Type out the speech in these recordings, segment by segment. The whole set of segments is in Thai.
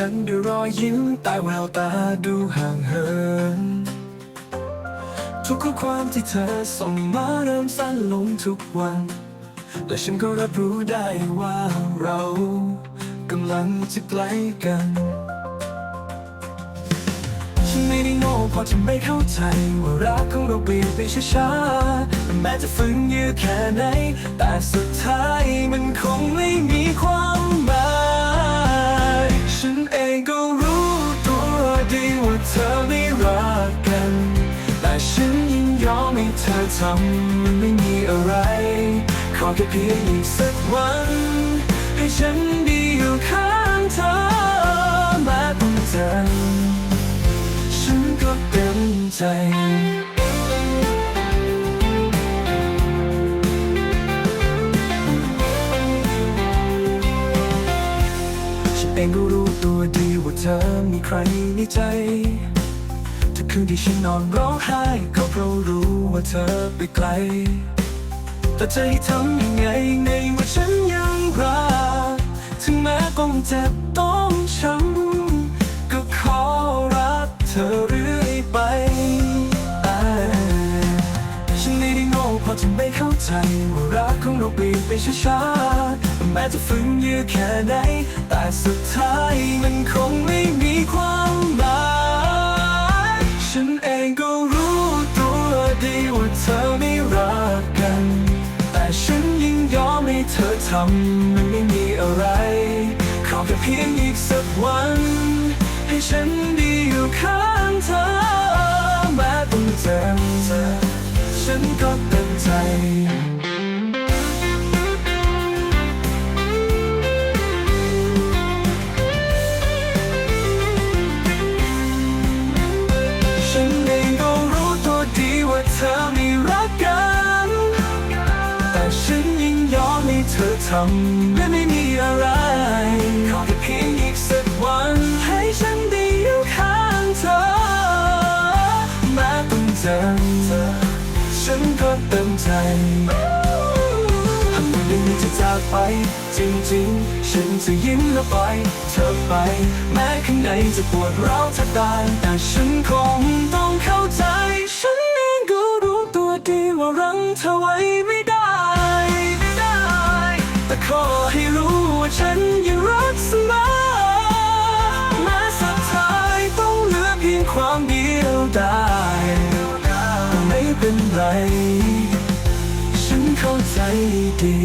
ฉันด้วยรอยยิ้มใต้แววตาดูห่างเหิน ทุกข้อความที่เธอส่งมาเริ่มสั้นลงทุกวัน และฉันก็รับรู้ได้ว่าเรากำลังจะใกล้กันฉันไม่ได้โง่เพราะจะไม่เข้าใจ ว่ารักของเราเปลี่ยนไปช้าๆแม้จะฝืนยืดแค่ไหน แต่สุดท้ายมันคงไม่มีความ ฉันเองก็รู้ตัวดีว่าเธอไม่รักกัน แต่ฉันยินยอมให้เธอทำมันไม่มีอะไร ขอแค่เพียงอีกสักวัน ให้ฉันด้อยู่ข้างเธอแม้ต้องเจอฉันก็เต็มใจ องก็รู้ตัวดีว่าเธอมีใครในใจทุกคืนที่ฉันนอนร้องไห้ก็เพราะรู้ว่าเธอไปไกล แต่จะให้ทำยังไงในเมื่อฉันยังรัก ถึงแม้ต้องเจ็บต้องช้ำก็ขอรักเธอเรื่อยไป ฉันไม่ได้โง่เพราะจะไม่ จว่ารักของเราเปลี่ยนไปช้าๆแม้จะฝืนยืดแค่ไหน แต่สุดท้ายมันคงไม่มีความหมายฉันเองก็รู้ตัวดีว่าเธอไม่รักกัน แต่ฉันยิ่งยอมให้เธอทำมันไม่มีอะไร ขอแค่เพียงอีกสักวัน ให้ฉันด้อยู่ข้างเธอแม้ต้องเจ็บ ฉันก็เต็มใจฉันเองก็รู้ตัวดีว่าเธอไม่รักกัน แต่ฉันยิ่งยอมให้เธอทำ จากไปจริงๆ ฉันจะยิ้มและปล่อยเธอไป แม้ข้างในจะปวดร้าวแทบตายแต่ฉันคงต้องเข้าใจ ฉันเองก็รู้ตัวดีว่ารั้งเธอไว้ไม่ได้ไม่ได้ แต่ขอให้รู้ว่าฉันยังรักเสมอแม้สุดท้ายต้องเหลือเพียงความเดียวดายไม่เป็นไร ฉันเข้าใจดี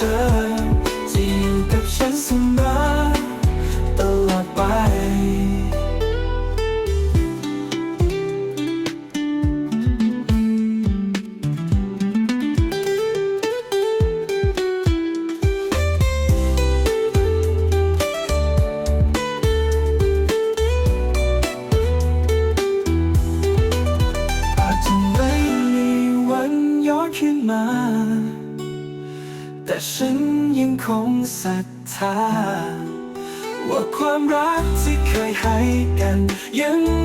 ที่ กั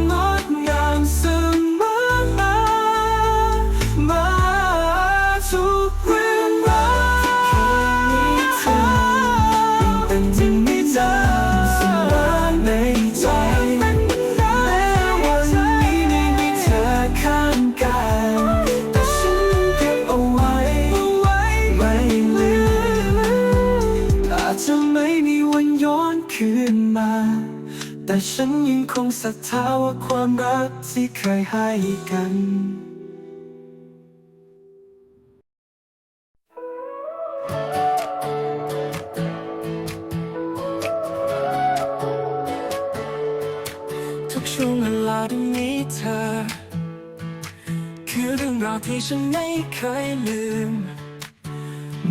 ศรัทธาว่าความรักที่เคยให้กันทุกช่วงเวลาที่มีเธอ คือเรื่องราวที่ฉันไม่เคยลืม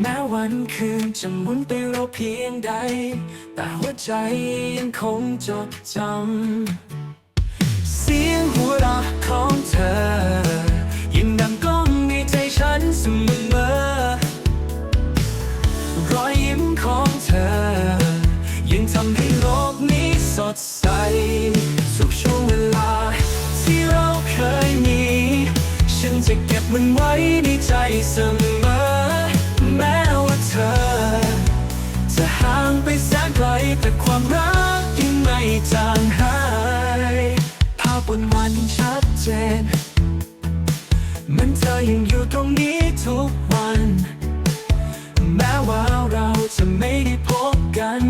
แม้วันคืนจะหมุนไปเราเพียงใด แต่หัวใจยังคงจดจำ หัวเราะของเธอยังดังก้องในใจฉันเสมอรอยยิ้มของเธอยังทำให้โลกนี้สดใสสุขช่วงเวลา ที่เราเคยมี ฉันจะเก็บมันไว้ในใจเสมอ ยังอยู่ตรงนี้ทุกวัน แม้ว่าเราจะไม่ได้พบกัน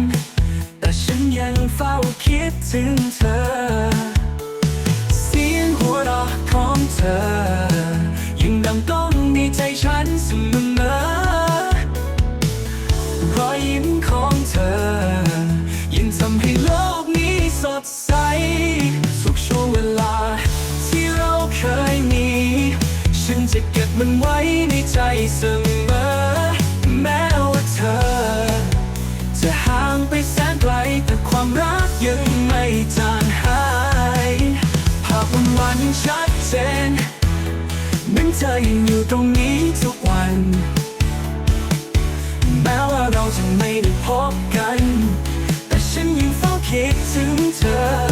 แต่ฉันยังเฝ้าคิดถึงเธอ เสียงหัวเราะของเธอ ยังดังก้องในใจฉันเสมอรอยยิ้มของเธอ มันไว้ในใจเสมอ แม้ว่าเธอ จะห่างไปแสนไกล แต่ความรักยังไม่จางหายภาพวันวันชัดเจนเหมือนเธอยังอยู่ตรงนี้ทุกวัน แม้ว่าเราจะไม่ได้พบกัน แต่ฉันยังเฝ้าคิดถึงเธอ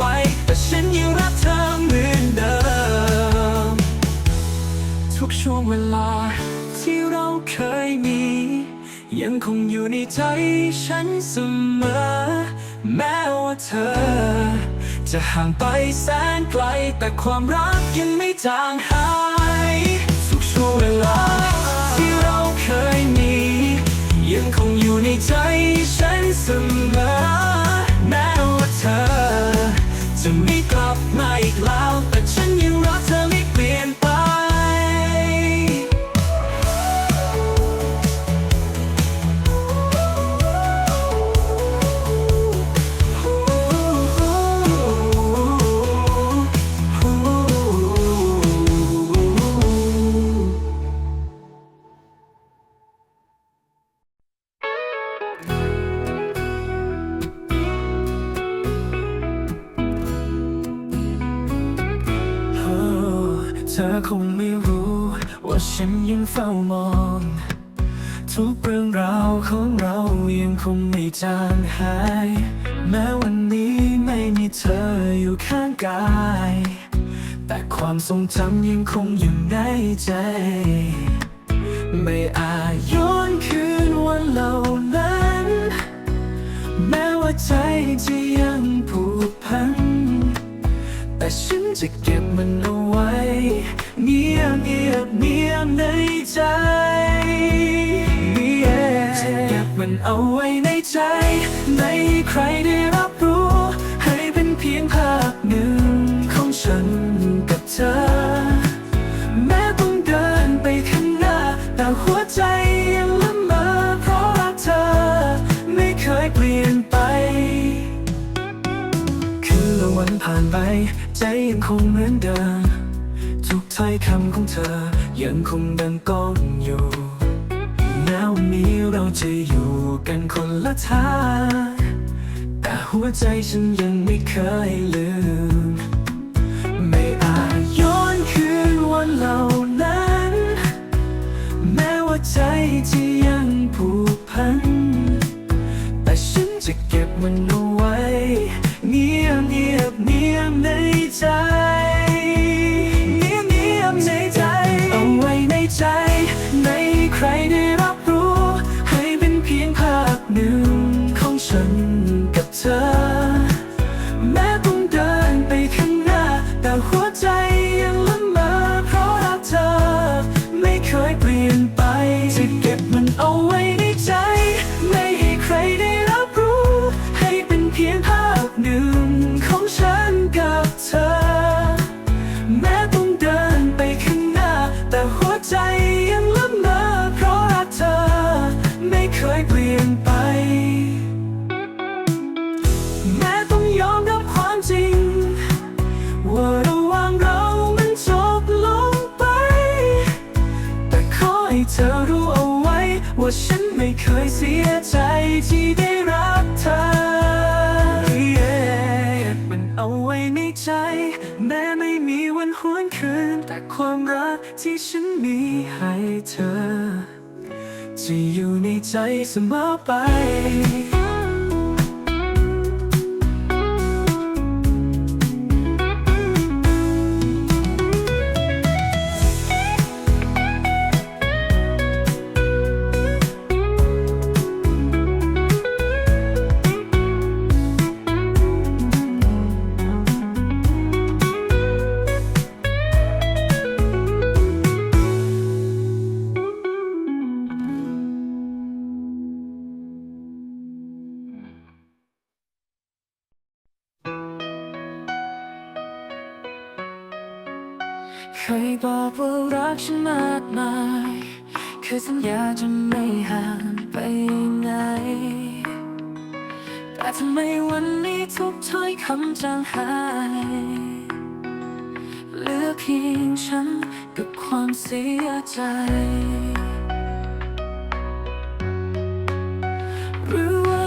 ไป แต่ฉันยังรักเธอเหมือนเดิม ทุกช่วงเวลาที่เราเคยมี ยังคงอยู่ในใจฉันเสมอ แม้ว่าเธอ จะห่างไปแสนไกล แต่ความรักยังไม่จางหาย ทุกช่วงเวลาที่เราเคยมี ยังคงอยู่ในใจฉันเสมอแม้ว่ อง ทุกเรื่องราวของเรายังคงไม่จางหาย แม้วันนี้ไม่มีเธออยู่ข้างกาย แต่ความทรงจำยังคงอยู่ในใจ ไม่อาจย้อนคืนวันเหล่านั้น แม้ว่าใจจะยังผูกพัน แต่ฉันจะเก็บมันเอาไว้ เงียบเงียบเงียบในใจฉันเก็บมันเอาไว้ในใจ ไม่ให้ใครได้รับรู้ ให้เป็นเพียงภาพหนึ่งของฉันกับเธอ แม้ต้องเดินไปข้างหน้า แต่หัวใจยังละเมอเพราะรักเธอ ไม่เคยเปลี่ยนไปคืนละวันผ่านไป ใจยังคงเหมือนเดิม ถ้อยคำของเธอ ยังคงดังก้องอยู่แม้วันนี้เราจะอยู่กันคนละทางแต่หัวใจฉันยังไม่เคยลืม ไม่อาจย้อนคืนวันเหล่านั้น แม้ว่าใจที่ยังผูกพัน ที่ฉันมีให้เธอ จะอยู่ในใจเสมอไป เคยบอกว่ารักฉันมากมายเคยสัญญาจะไม่ห่างไปไหน แต่ทำไมวันนี้ทุกถ้อยคำจางหายเหลือเพียงฉันกับความเสียใจหรือว่า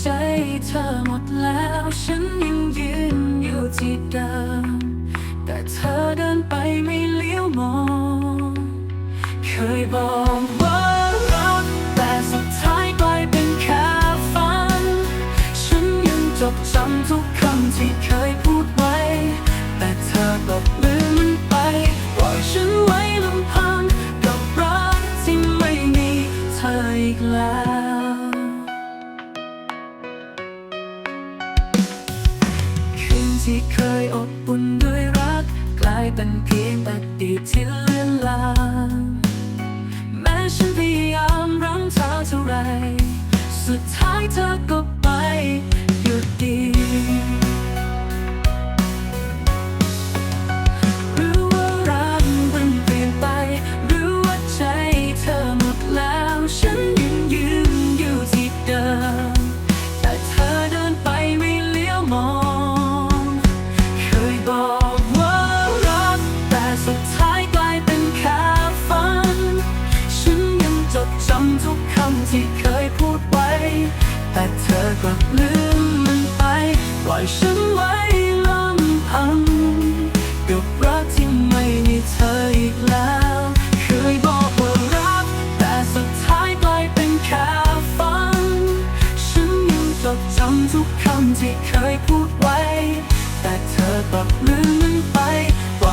ใจเธอหมดแล้ว ฉันยังยืน ที่เดิม แต่เธอเดินไปไม่เลี้ยวมอง เคยบอก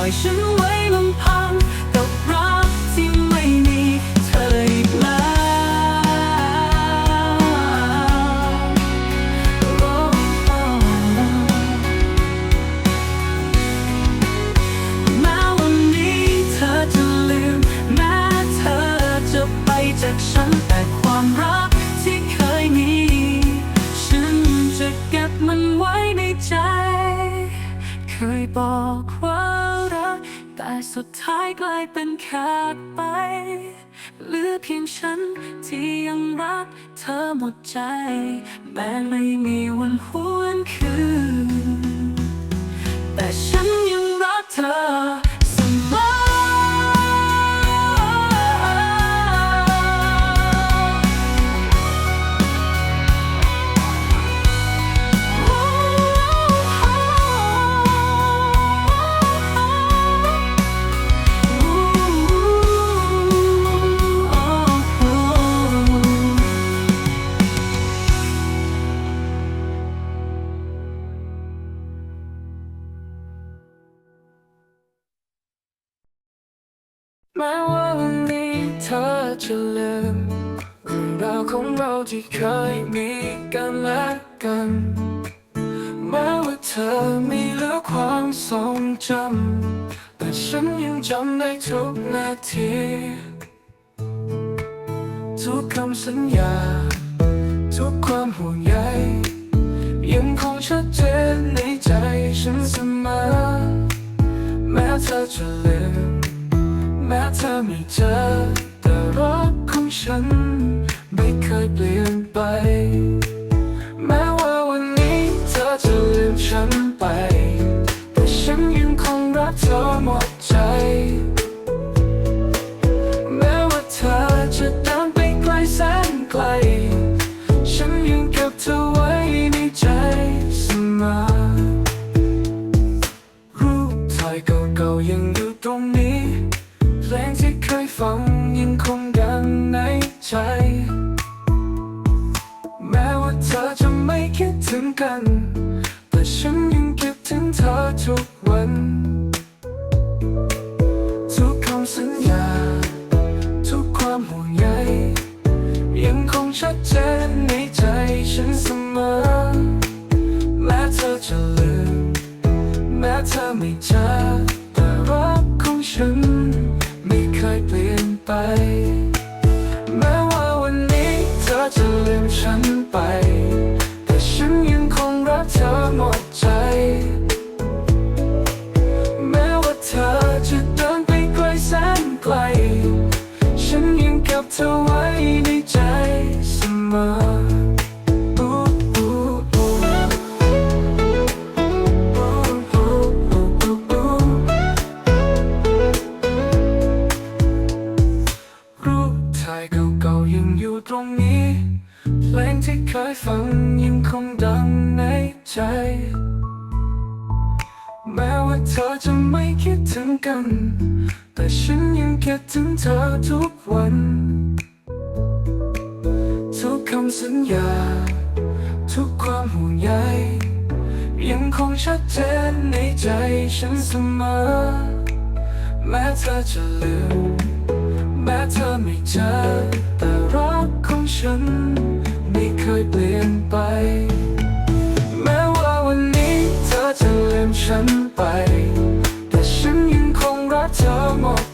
อยฉันไว้ลำพังกับรักที่ไม่มีเธออีกแล้วโอ้โอ้แม้วันนี้เธอจะลืม แม้เธอจะไปจากฉันแต่ความรักที่เคยมี ฉันจะเก็บมันไว้ในใจ เคยบอกว่า แต่สุดท้ายกลายเป็นขาดไปเหลือเพียงฉันที่ยังรักเธอหมดใจ แม้ไม่มีวันหวนคืน แต่ฉันยังรักเธอ ที่เคยมีกันและกัน แม้ว่าเธอไม่เหลือความทรงจำ แต่ฉันยังจำได้ทุกนาที ทุกคำสัญญา ทุกความห่วงใย ยังคงชัดเจนในใจฉันเสมอ แม้เธอจะลืมแม้เธอไม่เจอแต่รักของฉัน ไม่เคยเปลี่ยนไป แม้ว่าวันนี้เธอจะลืมฉันไป แต่ฉันยังคงรักเธอหมดใจ แม้ว่าเธอจะเดินไปไกลแสนไกล ฉันยังเก็บเธอไว้ในใจเสมอรูปถ่ายเก่าๆยังอยู่ตรงนี้ เพลงที่เคยฟังยังคงดังในใจ ถึงกัน แต่ฉันยังคิดถึงเธอทุกวัน ทุกคำสัญญา ทุกความห่วงใยยังคงชัดเจนในใจฉันเสมอแม้เธอจะลืม แม้เธอไม่เจอแต่รักของฉัน ไม่เคยเปลี่ยนไป แม้ว่าวันนี้เธอจะลืมฉันไป เธอไว้ในใจเสมอ ญา ทุกความห่วงใยยังคงชัดเจนในใจฉันเสมอ แม้เธอจะลืม แม้เธอไม่เจอ แต่รักของฉันไม่เคยเปลี่ยนไป แม้ว่าวันนี้เธอจะลืมฉันไป แต่ฉันยังคงรักเธอหมด